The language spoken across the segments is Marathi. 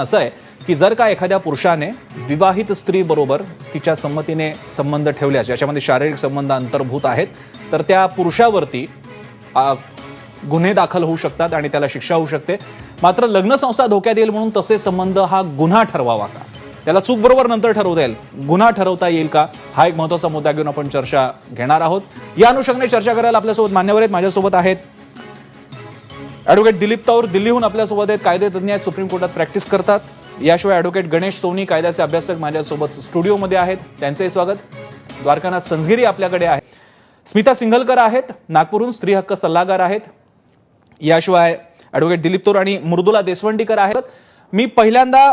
असं आहे की जर का एखाद्या पुरुषाने विवाहित स्त्री बरोबर तिच्या संमतीने संबंध ठेवल्यास ज्याच्यामध्ये शारीरिक संबंध अंतर्भूत आहेत तर त्या पुरुषावरती गुन्हे दाखल होऊ शकतात आणि त्याला शिक्षा होऊ शकते. मात्र लग्न संस्था धोक्यात येईल म्हणून तसे संबंध हा गुन्हा ठरवावा का? त्याला चूक बरोबर नंतर ठरवता येईल. गुन्हा ठरवता येईल का? हा एक महत्त्वाचा मुद्दा घेऊन आपण चर्चा घेणार आहोत. या अनुषंगाने चर्चा करायला आपल्यासोबत मान्यवर आहेत. माझ्यासोबत आहेत ॲडव्होकेट दिलीप ताऊर दिल्लीहून आपल्यासोबत आहेत. कायदे तज्ज्ञ आहेत सुप्रीम कोर्टात प्रॅक्टिस करतात. याशिवाय ॲडव्होकेट गणेश सोनी कायद्याचे अभ्यासक माझ्यासोबत स्टुडिओमध्ये आहेत. त्यांचंही स्वागत. द्वारकानाथ संझगिरी आपल्याकडे आहे स्मिता सिंघलकर आहेत. नागपूरहून स्त्री हक्क सल्लागार आहेत. याशिवाय ॲडव्होकेट दिलीप तोर आणि मृदुला देशवंडीकर आहेत. मी पहिल्यांदा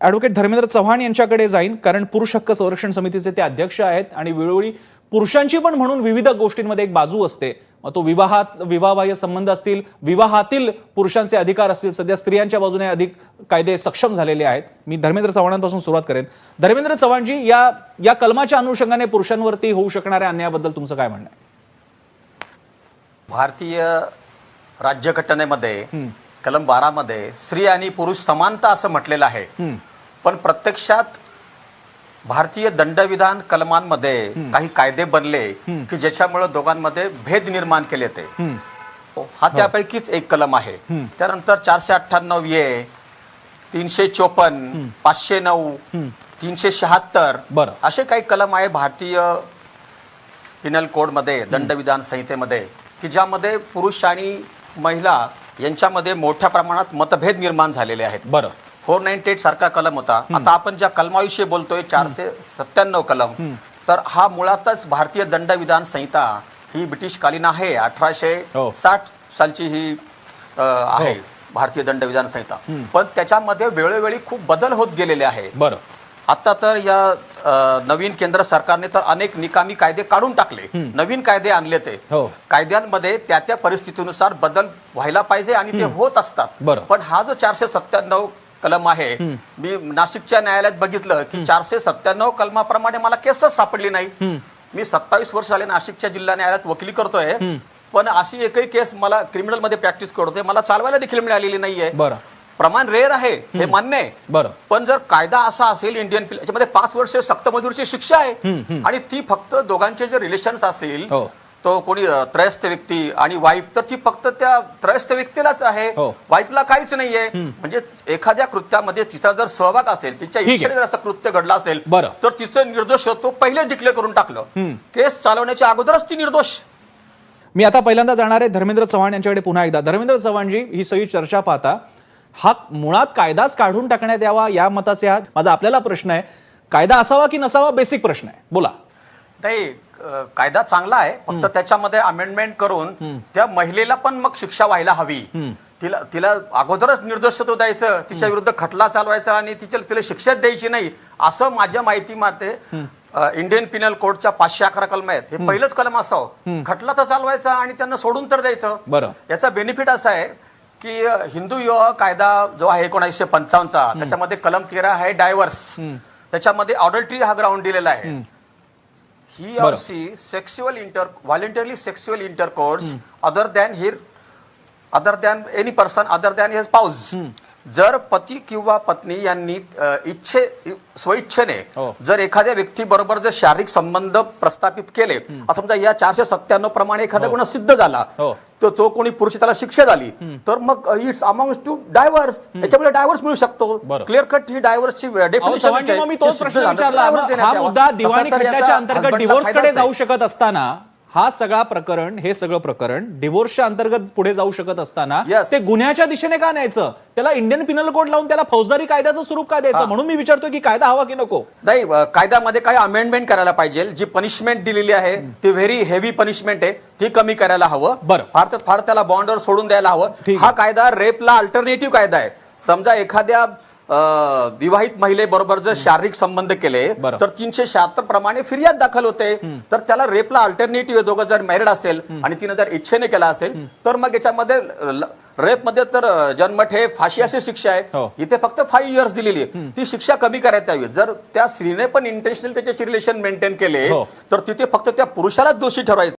ॲडव्होकेट धर्मेंद्र चव्हाण यांच्याकडे जाईन. कारण पुरुष हक्क संरक्षण समितीचे ते अध्यक्ष आहेत. आणि वेळोवेळी पुरुषांची पण म्हणून विविध गोष्टींमध्ये एक बाजू असते. मग तो विवाहात विवाहबाह्य संबंध असतील विवाहातील पुरुषांचे अधिकार असतील सध्या स्त्रियांच्या बाजूने अधिक कायदे सक्षम झालेले आहेत. मी धर्मेंद्र चव्हाणांपासून सुरुवात करेन. धर्मेंद्र चव्हाणजी या या कलमाच्या अनुषंगाने पुरुषांवरती होऊ शकणाऱ्या अन्यायाबद्दल तुमचं काय म्हणणं आहे? भारतीय राज्यघटनेमध्ये कलम बारा मध्ये स्त्री आणि पुरुष समानता असं म्हटलेलं आहे. पण प्रत्यक्षात भारतीय दंडविधान कलमांमध्ये काही कायदे बनले की ज्याच्यामुळे दोघांमध्ये भेद निर्माण केले ते. हा त्यापैकीच एक कलम आहे. त्यानंतर चारशे अठ्ठ्याण्णव ये तीनशे चोपन्न पाचशे नऊ तीनशे शहात्तर बरं. असे काही कलम आहे भारतीय पिनल कोडमध्ये दंडविधान संहितेमध्ये की ज्यामध्ये पुरुष आणि महिला यांच्यामध्ये मोठ्या प्रमाणात मतभेद निर्माण झालेले आहेत. बरं. फोर नाईन्टी एट सारखा कलम होता. आता आपण ज्या कलमाविषयी बोलतोय चारशे सत्त्याण्णव कलम तर हा मुळातच भारतीय दंडविधान संहिता ही ब्रिटिशकालीन आहे. अठराशे हो. साठ सालची ही आहे भारतीय दंडविधान संहिता. पण त्याच्यामध्ये वेळोवेळी खूप बदल होत गेलेले आहे. बरं. आता तर या नवीन केंद्र सरकारने तर अनेक निकामी कायदे काढून टाकले. नवीन कायदे आणले ते. हो. कायद्यांमध्ये त्या त्या परिस्थितीनुसार बदल व्हायला पाहिजे आणि ते होत असतात. पण हा जो चारशे सत्त्याण्णव कलम आहे. मी नाशिकच्या न्यायालयात बघितलं की चारशे सत्त्याण्णव कलमाप्रमाणे मला केसच सापडली नाही. मी सत्तावीस वर्ष झाले नाशिकच्या जिल्हा न्यायालयात वकिली करतोय. पण अशी एकही केस मला क्रिमिनलमध्ये प्रॅक्टिस करतोय. मला चालवायला देखील मिळालेली नाहीये. बरं. प्रमाण रेअर आहे हे मान्य आहे. बरं. पण जर कायदा असा असेल इंडियन याच्यामध्ये पाच वर्ष सक्त मजुरीची शिक्षा आहे. आणि ती फक्त दोघांचे जे रिलेशन्स असतील हो. तो कोणी त्रयस्थ व्यक्ती आणि वाईफ तर ती फक्त त्या त्रयस्थ व्यक्तीलाच आहे. हो. वाईफला काहीच नाहीये. म्हणजे एखाद्या कृत्यामध्ये तिचा जर सहभाग असेल तिच्या. इच्छेने जर असं कृत्य घडलं असेल बरं. तर तिचं निर्दोषत्व पहिले डिक्लेअर करून टाकलं. केस चालवण्याच्या अगोदरच ती निर्दोष. मी आता पहिल्यांदा जाणार आहे धर्मेंद्र चव्हाण यांच्याकडे पुन्हा एकदा. धर्मेंद्र चव्हाणजी ही सगळी चर्चा पाहता हा मुळात कायदाच काढून टाकण्यात यावा या मताचे आहात? माझा आपल्याला प्रश्न आहे कायदा असावा की नसावा? बेसिक प्रश्न आहे. बोला. नाही कायदा चांगला आहे फक्त त्याच्यामध्ये अमेंडमेंट करून त्या महिलेला पण मग शिक्षा व्हायला हवी. तिला तिला अगोदरच निर्दोषत्व द्यायचं तिच्या विरुद्ध खटला चालवायचा आणि तिच्या तिला शिक्षा द्यायची नाही असं माझ्या माहिती माते इंडियन पिनल कोडच्या पाचशे अकरा कलम आहेत. हे पहिलंच कलम असावं. खटला तर चालवायचा आणि त्यांना सोडून तर द्यायचं. बरं. याचा बेनिफिट असा आहे की हिंदू विवाह कायदा जो आहे एकोणीसशे पंचावन्नचा त्याच्यामध्ये कलम तेरा आहे डायव्हर्स. त्याच्यामध्ये ऑडल्ट्री हा ग्राउंड दिलेला आहे. He or she sexual inter voluntarily sexual intercourse hmm. other than her other than any person other than his spouse hmm. जर पती किंवा पत्नी यांनी इच्छे स्वइच्छेने हो. जर एखाद्या व्यक्ती बरोबर जर शारीरिक संबंध प्रस्थापित केले समजा या चारशे सत्त्याण्णव प्रमाणे एखादा गुन्हा सिद्ध झाला हो. तर तो कोणी पुरुष त्याला शिक्षा झाली तर मग इट्स अमाउंट टू डायव्हर्स याच्यामुळे डायव्हर्स मिळू शकतो. क्लिअर कट ही डायव्हर्सची हा खटल्याच्या अंतर्गत डिव्होर्सकडे जाऊ शकत असताना हा सगळा प्रकरण हे सगळं प्रकरण डिव्होर्सच्या अंतर्गत पुढे जाऊ शकत असताना Yes. ते गुन्ह्याच्या दिशेने का न्यायचं? त्याला इंडियन पिनल कोड लावून त्याला फौजदारी कायद्याचं स्वरूप का द्यायचं? म्हणून मी विचारतोय की कायदा हवा की नको? नाही कायद्यामध्ये काही अमेंडमेंट करायला पाहिजे. जी पनिशमेंट दिलेली आहे ती व्हेरी हेवी पनिशमेंट आहे. ती कमी करायला हवं. बरं. फार फार त्याला बॉन्डवर सोडून द्यायला हवं. हा कायदा रेपला अल्टरनेटिव्ह कायदा आहे. समजा एखाद्या विवाहित महिलेबरोबर जर शारीरिक संबंध केले. तर तीनशे शहात्तर प्रमाणे फिर्याद दाखल होते. तर त्याला रेपला अल्टरनेटिव्ह दोघं जर मॅरिड असेल आणि तिने जर इच्छेने केला असेल तर मग याच्यामध्ये रेपमध्ये तर जन्मठ हे फाशी अशी शिक्षा हो. आहे इथे फक्त फाईव्ह इयर्स दिलेली आहे. ती शिक्षा कमी करायला हवी. जर त्या स्त्रीने पण इंटेन्शनल त्याच्याशी रिलेशन मेंटेन केले हो. तर तिथे फक्त त्या पुरुषालाच दोषी ठरवायचं.